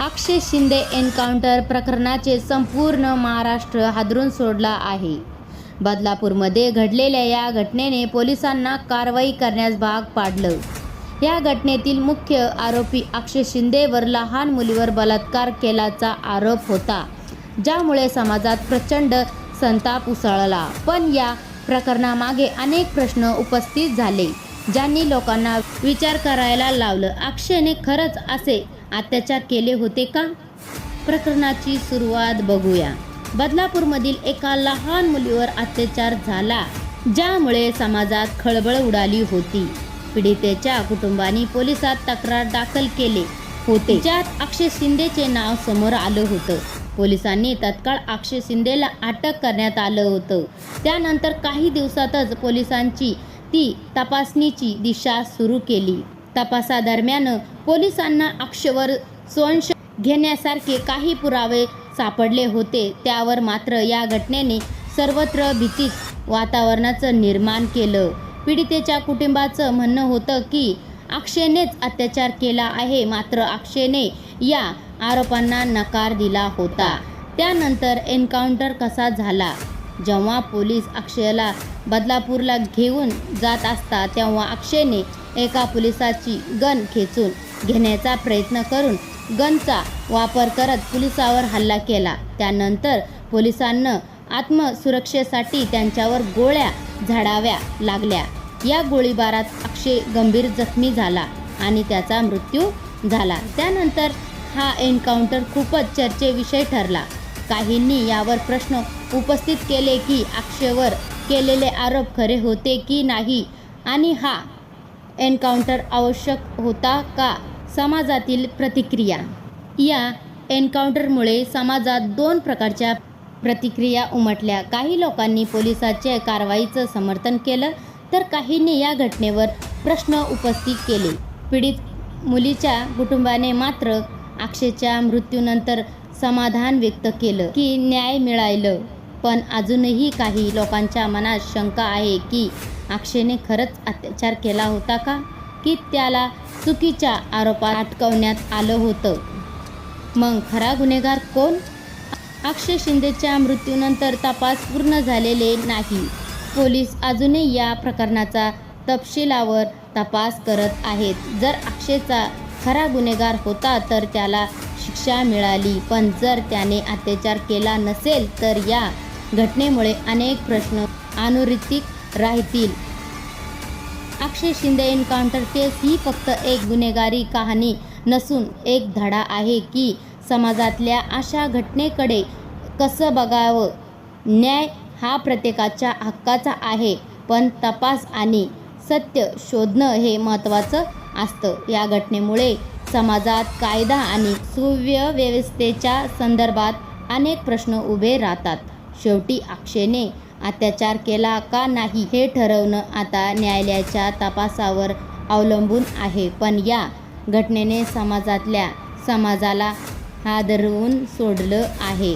अक्षय Shinde encounter प्रकरणाचे संपूर्ण महाराष्ट्र हादरून सोडला आहे. बदलापूरमध्ये घडलेल्या या घटनेने पोलिसांना कारवाई करण्यास भाग पाडलं. या घटनेतील मुख्य आरोपी अक्षय शिंदेवर लहान मुलीवर बलात्कार केल्याचा आरोप होता ज्यामुळे समाजात प्रचंड संताप उसळला. पण या प्रकरणामागे अनेक प्रश्न उपस्थित झाले ज्यांनी लोकांना विचार करायला लावलं. अक्षयने खरंच असे अत्याचार केले होते का? प्रकरणाची सुरुवात बघूया. बदलापूरमधील एका लहान मुलीवर अत्याचार झाला ज्यामुळे समाजात खळबळ उडाली होती. पीडितेच्या कुटुंबाने पोलिसात तक्रार दाखल केले होते. ज्यात अक्षय शिंदेचे नाव समोर आलं होतं. पोलिसांनी तत्काळ अक्षय शिंदेला अटक करण्यात आलं होतं. त्यानंतर काही दिवसातच पोलिसांची ती तपासणीची दिशा सुरू केली. तपासादरम्यान पोलिसांना अक्षवर स्वंश घेण्यासारखे काही पुरावे सापडले होते. त्यावर मात्र या घटनेने सर्वत्र भीतीच वातावरणाचं निर्माण केलं. पीडितेच्या कुटुंबाचं म्हणणं होतं की अक्षयनेच अत्याचार केला आहे मात्र अक्षयने या आरोपांना नकार दिला होता. त्यानंतर एन्काउंटर कसा झाला? जेव्हा पोलीस अक्षयला बदलापूरला घेऊन जात असता तेव्हा अक्षयने एका पोलिसाची गन खेचून घेण्याचा प्रयत्न करून गनचा वापर करत पोलिसावर हल्ला केला. त्यानंतर पोलिसांना आत्मसुरक्षेसाठी त्यांच्यावर गोळ्या झाडाव्या लागल्या. या गोळीबारात अक्षय गंभीर जखमी झाला आणि त्याचा मृत्यू झाला. त्यानंतर हा एन्काउंटर खूपच चर्चेविषय ठरला. काहींनी यावर प्रश्न उपस्थित केले की अक्षयवर केलेले आरोप खरे होते की नाही? आणि हा एन्काउंटर आवश्यक होता का? समाजातील प्रतिक्रिया. या एन्काउंटरमुळे समाजात दोन प्रकारच्या प्रतिक्रिया उमटल्या. काही लोकांनी पोलिसाच्या कारवाईचं समर्थन केलं तर काहींनी या घटनेवर प्रश्न उपस्थित केले. पीडित मुलीच्या कुटुंबाने मात्र अक्षयच्या मृत्यूनंतर समाधान व्यक्त केलं की न्याय मिळालं पण अजूनही काही लोकांच्या मनात शंका आहे की अक्षयने खरंच अत्याचार केला होता का? की त्याला चुकीच्या आरोपात अटकवण्यात आलं होतं? मग खरा गुन्हेगार कोण? अक्षय शिंदेच्या मृत्यूनंतर तपास पूर्ण झालेले नाही. पोलीस अजूनही या प्रकरणाचा तपशिलावर तपास करत आहेत. जर अक्षयचा खरा गुन्हेगार होता तर त्याला शिक्षा मिळाली. पण जर त्याने अत्याचार केला नसेल तर या घटनेमुळे अनेक प्रश्न अनुरितिक राहतील. अक्षय शिंदे एन्काउंटर केस ही फक्त एक गुन्हेगारी कहाणी नसून एक धडा आहे की समाजातल्या अशा घटनेकडे कसं बघावं? न्याय हा प्रत्येकाच्या हक्काचा आहे पण तपास आणि सत्य शोधणं हे महत्त्वाचं असतं. या घटनेमुळे समाजात कायदा आणि सुव्यवस्थेच्या संदर्भात अनेक प्रश्न उभे राहतात. शेवटी अक्षयने अत्याचार केला का नाही हे ठरवणं आता न्यायालयाच्या तपासावर अवलंबून आहे. पण या घटनेने समाजातल्या समाजाला हादरवून सोडलं आहे.